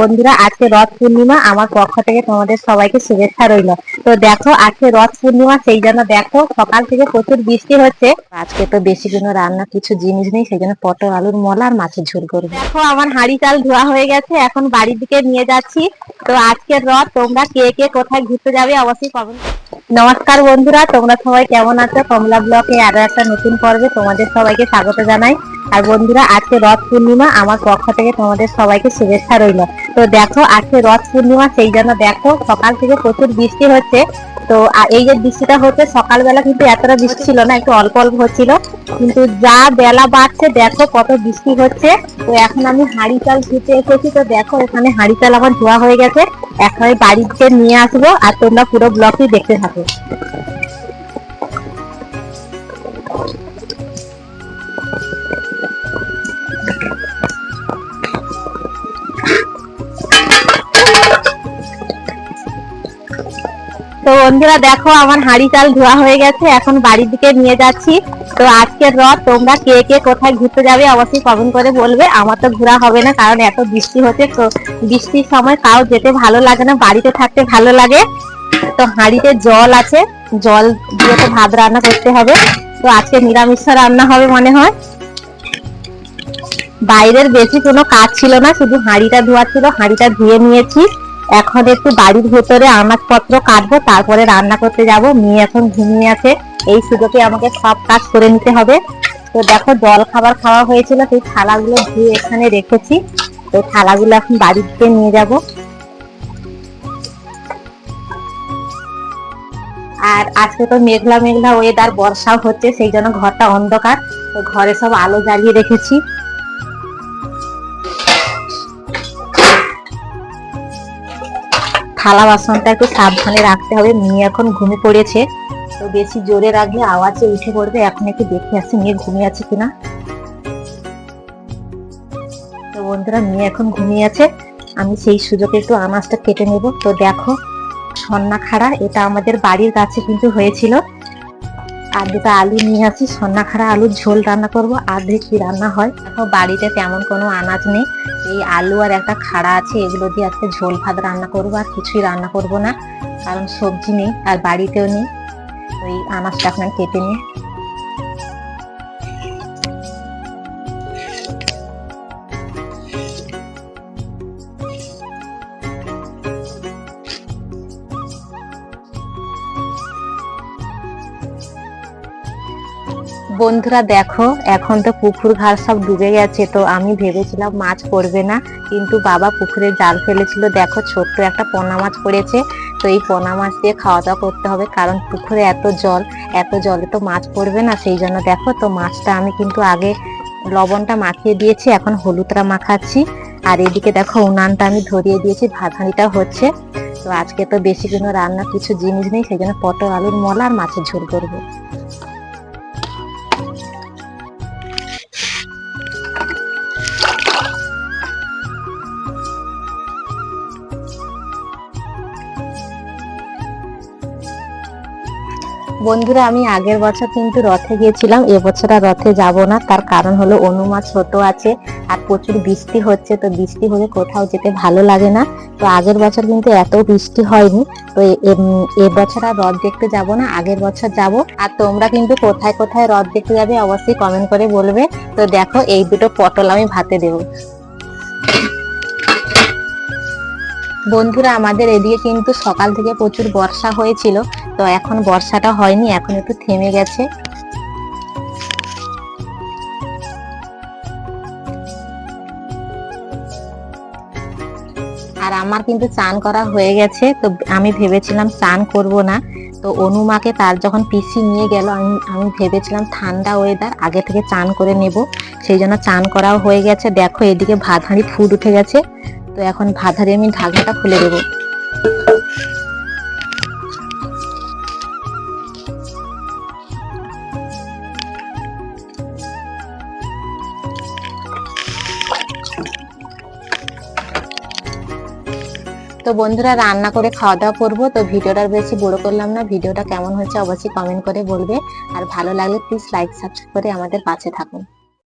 বন্ধুরা, আজকে রথ পূর্ণিমা। আমার পক্ষ থেকে তোমাদের সবাইকে শুভেচ্ছা রইল। তো দেখো, আজকে রথ পূর্ণিমা, সেই জন্য দেখো, সকাল থেকে প্রচুর বৃষ্টি হচ্ছে। আজকে তো বেশি কোনো রান্না, কিছু জিনিস নেই, সেই জন্য পটল, আলুর মলা আর মাছের ঝোল করব। দেখো, আমার হাঁড়ি চাল ধোয়া হয়ে গেছে, এখন বাড়ির দিকে নিয়ে যাচ্ছি। তো আজকের রথ, তোমরা কে কে কোথায় ঘুরতে যাবে অবশ্যই কমেন্ট নমস্কার বন্ধুরা, তোমরা সবাই কেমন আছো? কমলা ব্লকে আরও একটা নতুন পর্বে তোমাদের সবাইকে স্বাগত জানাই। আর বন্ধুরা, আজকে রথ পূর্ণিমা, আমার পক্ষ থেকে তোমাদের সবাইকে শুভেচ্ছা রইল। তো দেখো, আজকে রথ পূর্ণিমা, সেই জন্য দেখো, সকাল থেকে প্রচুর বৃষ্টি হচ্ছে। তো এই যে বৃষ্টিটা হচ্ছে, সকালবেলা কিন্তু এতটা বৃষ্টি ছিল না, একটু অল্প অল্প হচ্ছিল। কিন্তু যা বেলা বাড়ছে, দেখো কত বৃষ্টি হচ্ছে। তো এখন আমি হাঁড়ি চাল ধুতে এসেছি, তো দেখো এখানে হাঁড়ি চাল আমার ধোয়া হয়ে গেছে। এখন বাড়িতে নিয়ে আসব, আর তোমরা পুরো ব্লগটি দেখতে থাকো। বন্ধুরা দেখো, আমার হাঁড়ি চাল ধোয়া হয়ে গেছে, এখন বাড়ির দিকে নিয়ে যাচ্ছি। তো আজকের রথ, তোমরা কে কে কোথায় ঘুরতে যাবে অবশ্যই কমেন্ট করে বলবে। আমার তো ঘোরা হবে না, কারণ এত বৃষ্টি হচ্ছে, তো বৃষ্টির সময় কাউ যেতে ভালো লাগে না, বাড়িতে থাকতে ভালো লাগে। তো হাঁড়িতে জল আছে, জল দিয়ে তো ভাত রান্না করতে হবে। তো আজকে নিরামিষ রান্না হবে মনে হয়। বাইরের বেশি কোনো কাজ ছিল না, শুধু হাঁড়িটা ধোয়া ছিল, হাঁড়িটা ধুয়ে নিয়েছি। এখন একটু বাড়ির ভেতরে আনাজপত্র কাটবো, তারপরে রান্না করতে যাব। মেয়ে এখন ঘুমিয়ে আছে, এই সুযোগে আমাকে সব কাজ করে নিতে হবে। তো দেখো, জল খাবার খাওয়া হয়েছিল, সেই থালাগুলো ধুয়ে এখানে রেখেছি। তো থালাগুলো এখন বাড়িতে নিয়ে যাব। আর আজকে তো মেঘলা মেঘলা ওয়েদার বর্ষাও হচ্ছে, সেই জন্য ঘরটা অন্ধকার। তো ঘরে সব আলো জ্বালিয়ে রেখেছি। থালা বাসনটা একটু সাবধানে রাখতে হবে। মেয়ে এখন ঘুমিয়ে পড়েছে। তো বেশি জোরে রাখলে আওয়াজে উঠে পড়বে। এখন একটু দেখে আসি মেয়ে ঘুমিয়ে আছে কিনা। তো বন্ধুরা, মেয়ে এখন ঘুমিয়ে আছে। আমি সেই সুযোগে একটু আনাজটা কেটে নেব। তো দেখো, সন্না খাড়া, এটা আমাদের বাড়ির কাছে কিন্তু হয়েছিল। আর দুটো আলু নিয়ে আসি সন্না খাড়া আলুর ঝোল রান্না করব, আর দেখি রান্না হয়। দেখো, বাড়িতে তেমন কোনো আনাজ নেই। এই আলু আর একটা খাড়া আছে, এগুলো দিয়ে আজকে ঝোল ভাত রান্না করব, আর কিছুই রান্না করব না, কারণ সবজি নেই, আর বাড়িতেও নেই। ওই আনাজটা আপনার কেটে নিই। বন্ধুরা দেখো, এখন তো পুকুর ঘাট সব ডুবে গেছে, তো আমি ভেবেছিলাম মাছ পড়বে না, কিন্তু বাবা পুকুরে জাল ফেলেছিল। দেখো, ছোট্ট একটা পোনা মাছ পড়েছে, তো এই পোনা মাছ দিয়ে খাওয়া দাওয়া করতে হবে, কারণ পুকুরে এত জল, এত জলে তো মাছ পড়বে না, সেই জন্য দেখো, তো মাছটা আমি কিন্তু আগে লবণটা মাখিয়ে দিয়েছি, এখন হলুদটা মাখাচ্ছি। আর এদিকে দেখো, উনানটা আমি ধরিয়ে দিয়েছি হাঁড়িটা হচ্ছে। তো আজকে তো বেশি কোনো রান্না কিছু জিনিস নেই, সেই জন্য পটল, আলুর মলা আর মাছের ঝোল করব। বন্ধুরা, আমি আগের বছর কিন্তু রথে গিয়েছিলাম এবছর আর রথে যাব না। তার কারণ হলো অনুমা ছোট আছে আর প্রচুর বৃষ্টি হচ্ছে, তো বৃষ্টি হলে কোথাও যেতে ভালো লাগে না। তো আগের বছর কিন্তু এত বৃষ্টি হয়নি, তো এবছর আর রথ দেখতে যাব না, আগের বছর যাব। আর তোমরা কিন্তু কোথায় কোথায় রথ দেখতে যাবে অবশ্যই কমেন্ট করে বলবে। তো দেখো, এই দুটো পটল আমি ভাতে দেবো। বন্ধুরা, আমাদের এদিকে কিন্তু সকাল থেকে প্রচুর বর্ষা হয়েছিল তো এখন বর্ষাটা হয়নি, এখন একটু থেমে গেছে। আর আমার কিন্তু চান করা হয়ে গেছে, তো আমি ভেবেছিলাম চান করব না। তো অনুমাকে তার যখন পিসি নিয়ে গেল, আমি আমি ভেবেছিলাম ঠান্ডা ওয়েদার আগে থেকে চান করে নেব। সেই জন্য চান করাও হয়ে গেছে। দেখো এদিকে ভাত হাঁড়ি ফুড উঠে গেছে। তো এখন ভাত হাঁড়ি আমি ঢাকনাটা খুলে দেবো। তো বন্ধুরা রান্না করে খাওয়া দাওয়া করব, তো ভিডিওটা বেশি বড় করলাম না। ভিডিওটা কেমন হয়েছে অবশ্যই কমেন্ট করে বলবে। আর ভালো লাগলে প্লিজ লাইক সাবস্ক্রাইব করে আমাদের পাশে থাকুন।